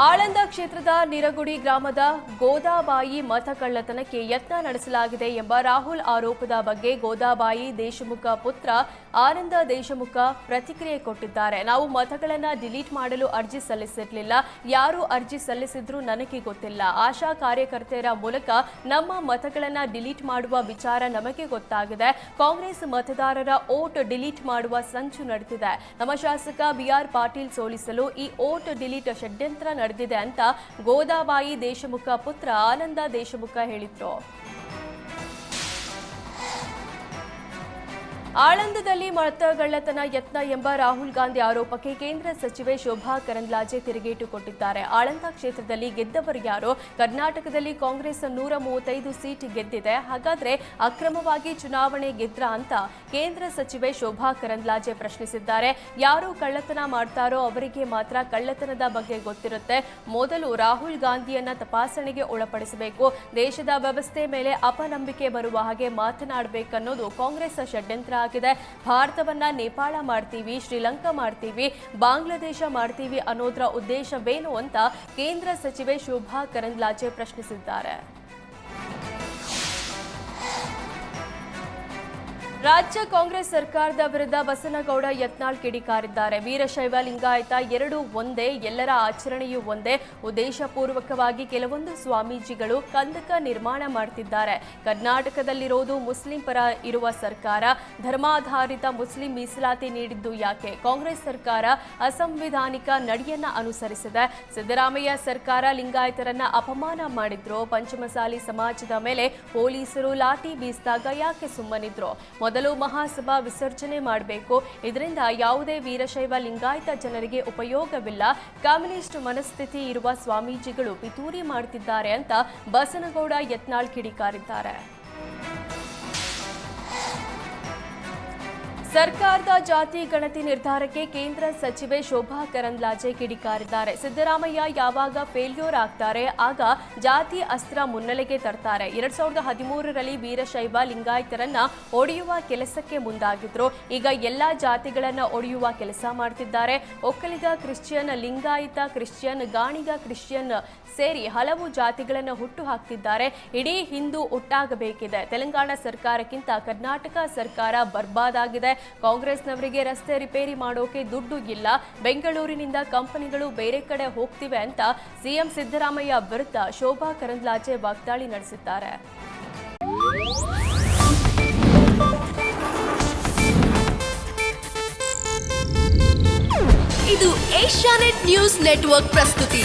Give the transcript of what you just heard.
ಆಳಂದ ಕ್ಷೇತ್ರದ ನಿರಗುಡಿ ಗ್ರಾಮದ ಗೋದಾಬಾಯಿ ಮತ ಕಳ್ಳತನಕ್ಕೆ ಯತ್ನ ನಡೆಸಲಾಗಿದೆ ಎಂಬ ರಾಹುಲ್ ಆರೋಪದ ಬಗ್ಗೆ ಗೋದಾಬಾಯಿ ದೇಶಮುಖ ಪುತ್ರ ಆನಂದ ದೇಶಮುಖ ಪ್ರತಿಕ್ರಿಯೆ ಕೊಟ್ಟಿದ್ದಾರೆ. ನಾವು ಮತಗಳನ್ನು ಡಿಲೀಟ್ ಮಾಡಲು ಅರ್ಜಿ ಸಲ್ಲಿಸಿರಲಿಲ್ಲ. ಯಾರು ಅರ್ಜಿ ಸಲ್ಲಿಸಿದ್ರು ನನಗೆ ಗೊತ್ತಿಲ್ಲ. ಆಶಾ ಕಾರ್ಯಕರ್ತೆಯರ ಮೂಲಕ ನಮ್ಮ ಮತಗಳನ್ನು ಡಿಲೀಟ್ ಮಾಡುವ ವಿಚಾರ ನಮಗೆ ಗೊತ್ತಾಗಿದೆ. ಕಾಂಗ್ರೆಸ್ ಮತದಾರರ ಓಟ್ ಡಿಲೀಟ್ ಮಾಡುವ ಸಂಚು ನಡೆದಿದೆ. ನಮ್ಮ ಶಾಸಕ ಬಿಆರ್ ಪಾಟೀಲ್ ಸೋಲಿಸಲು ಈ ಓಟ್ ಡಿಲೀಟ್ ಷಡ್ಯಂತ್ರ ನಡೆದಿದೆ ಅಂತ ಗೋದಾಬಾಯಿ ದೇಶಮುಖ ಪುತ್ರ ಆನಂದ ದೇಶಮುಖ ಹೇಳಿದ್ರು. ಆಳಂದದಲ್ಲಿ ಮತಗಳ್ಳತನ ಯತ್ನ ಎಂಬ ರಾಹುಲ್ ಗಾಂಧಿ ಆರೋಪಕ್ಕೆ ಕೇಂದ್ರ ಸಚಿವೆ ಶೋಭಾ ಕರಂದ್ಲಾಜೆ ತಿರುಗೇಟು ಕೊಟ್ಟಿದ್ದಾರೆ. ಆಳಂದ ಕ್ಷೇತ್ರದಲ್ಲಿ ಗೆದ್ದವರು ಯಾರು? ಕರ್ನಾಟಕದಲ್ಲಿ ಕಾಂಗ್ರೆಸ್ ನೂರ ಮೂವತ್ತೈದು ಸೀಟ್ ಗೆದ್ದಿದೆ. ಹಾಗಾದ್ರೆ ಅಕ್ರಮವಾಗಿ ಚುನಾವಣೆ ಗೆದ್ರ ಅಂತ ಕೇಂದ್ರ ಸಚಿವೆ ಶೋಭಾ ಕರಂದ್ಲಾಜೆ ಪ್ರಶ್ನಿಸಿದ್ದಾರೆ. ಯಾರು ಕಳ್ಳತನ ಮಾಡ್ತಾರೋ ಅವರಿಗೆ ಮಾತ್ರ ಕಳ್ಳತನದ ಬಗ್ಗೆ ಗೊತ್ತಿರುತ್ತೆ. ಮೊದಲು ರಾಹುಲ್ ಗಾಂಧಿಯನ್ನ ತಪಾಸಣೆಗೆ ಒಳಪಡಿಸಬೇಕು. ದೇಶದ ವ್ಯವಸ್ಥೆ ಮೇಲೆ ಅಪನಂಬಿಕೆ ಬರುವ ಹಾಗೆ ಮಾತನಾಡಬೇಕನ್ನೋದು ಕಾಂಗ್ರೆಸ್ ಷಡ್ಯಂತ್ರ ಆಗಿದೆ. ಭಾರತವನ್ನ ನೇಪಾಳ ಮಾಡ್ತೀವಿ, ಶ್ರೀಲಂಕಾ ಮಾಡ್ತೀವಿ, ಬಾಂಗ್ಲಾದೇಶ ಮಾಡ್ತೀವಿ ಅನ್ನೋದ್ರ ಉದ್ದೇಶವೇನು ಅಂತ ಕೇಂದ್ರ ಸಚಿವೆ ಶೋಭಾ ಕರಂದ್ಲಾಜೆ ಪ್ರಶ್ನಿಸಿದ್ದಾರೆ. ರಾಜ್ಯ ಕಾಂಗ್ರೆಸ್ ಸರ್ಕಾರದ ವಿರುದ್ಧ ಬಸನಗೌಡ ಯತ್ನಾಳ್ ಕಿಡಿಕಾರಿದ್ದಾರೆ. ವೀರಶೈವ ಲಿಂಗಾಯತ ಎರಡು ಒಂದೇ, ಎಲ್ಲರ ಆಚರಣೆಯೂ ಒಂದೇ. ಉದ್ದೇಶಪೂರ್ವಕವಾಗಿ ಕೆಲವೊಂದು ಸ್ವಾಮೀಜಿಗಳು ಕಂದಕ ನಿರ್ಮಾಣ ಮಾಡ್ತಿದ್ದಾರೆ. ಕರ್ನಾಟಕದಲ್ಲಿರೋದು ಮುಸ್ಲಿಂ ಪರ ಇರುವ ಸರ್ಕಾರ. ಧರ್ಮಾಧಾರಿತ ಮುಸ್ಲಿಂ ಮೀಸಲಾತಿ ನೀಡಿದ್ದು ಯಾಕೆ? ಕಾಂಗ್ರೆಸ್ ಸರ್ಕಾರ ಅಸಂವಿಧಾನಿಕ ನಡೆಯನ್ನ ಅನುಸರಿಸಿದೆ. ಸಿದ್ದರಾಮಯ್ಯ ಸರ್ಕಾರ ಲಿಂಗಾಯತರನ್ನ ಅಪಮಾನ ಮಾಡಿದ್ರು. ಪಂಚಮಸಾಲಿ ಸಮಾಜದ ಮೇಲೆ ಪೊಲೀಸರು ಲಾಠಿ ಬೀಸಿದಾಗ ಯಾಕೆ ಸುಮ್ಮನಿದ್ರು? ಮೊದಲು ಮಹಾಸಭಾ ವಿಸರ್ಜನೆ ಮಾಡಬೇಕು. ಇದರಿಂದ ಯಾವುದೇ ವೀರಶೈವ ಲಿಂಗಾಯತ ಜನರಿಗೆ ಉಪಯೋಗವಿಲ್ಲ. ಕಮ್ಯುನಿಸ್ಟ್ ಮನಸ್ಥಿತಿ ಇರುವ ಸ್ವಾಮೀಜಿಗಳು ಪಿತೂರಿ ಮಾಡುತ್ತಿದ್ದಾರೆ ಅಂತ ಬಸನಗೌಡ ಯತ್ನಾಳ್ ಕಿಡಿಕಾರಿದ್ದಾರೆ. ಸರ್ಕಾರದ ಜಾತಿ ಗಣತಿ ನಿರ್ಧಾರಕ್ಕೆ ಕೇಂದ್ರ ಸಚಿವೆ ಶೋಭಾ ಕರಂದ್ಲಾಜೆ ಕಿಡಿಕಾರಿದ್ದಾರೆ. ಸಿದ್ದರಾಮಯ್ಯ ಯಾವಾಗ ಫೇಲ್ಯೂರ್ ಆಗ್ತಾರೆ, ಆಗ ಜಾತಿ ಅಸ್ತ್ರ ಮುನ್ನೆಲೆಗೆ ತರ್ತಾರೆ. ಎರಡ್ ಸಾವಿರದ ಹದಿಮೂರರಲ್ಲಿ ವೀರಶೈವ ಲಿಂಗಾಯತರನ್ನ ಒಡೆಯುವ ಕೆಲಸಕ್ಕೆ ಮುಂದಾಗಿದ್ರು. ಈಗ ಎಲ್ಲಾ ಜಾತಿಗಳನ್ನ ಒಡೆಯುವ ಕೆಲಸ ಮಾಡ್ತಿದ್ದಾರೆ. Vokkaliga Christian, Lingayat Christian, Ganiga Christian ಸೇರಿ ಹಲವು ಜಾತಿಗಳನ್ನು ಹುಟ್ಟು ಹಾಕ್ತಿದ್ದಾರೆ ಇಡೀ ಹಿಂದೂ ಒಟ್ಟಾಗಬೇಕಿದೆ ತೆಲಂಗಾಣ ಸರ್ಕಾರಕ್ಕಿಂತ ಕರ್ನಾಟಕ ಸರ್ಕಾರ ಬರ್ಬಾದಾಗಿದೆ. ಕಾಂಗ್ರೆಸ್ನವರಿಗೆ ರಸ್ತೆ ರಿಪೇರಿ ಮಾಡೋಕೆ ದುಡ್ಡು ಇಲ್ಲ. ಬೆಂಗಳೂರಿನಿಂದ ಕಂಪನಿಗಳು ಬೇರೆ ಕಡೆ ಹೋಗ್ತಿವೆ ಅಂತ ಸಿಎಂ ಸಿದ್ದರಾಮಯ್ಯ ವಿರುದ್ಧ ಶೋಭಾ ಕರಂದ್ಲಾಜೆ ವಾಗ್ದಾಳಿ ನಡೆಸಿದ್ದಾರೆ. ಇದು ಏಷ್ಯಾನೆಟ್ ನ್ಯೂಸ್ ನೆಟ್ವರ್ಕ್ ಪ್ರಸ್ತುತಿ.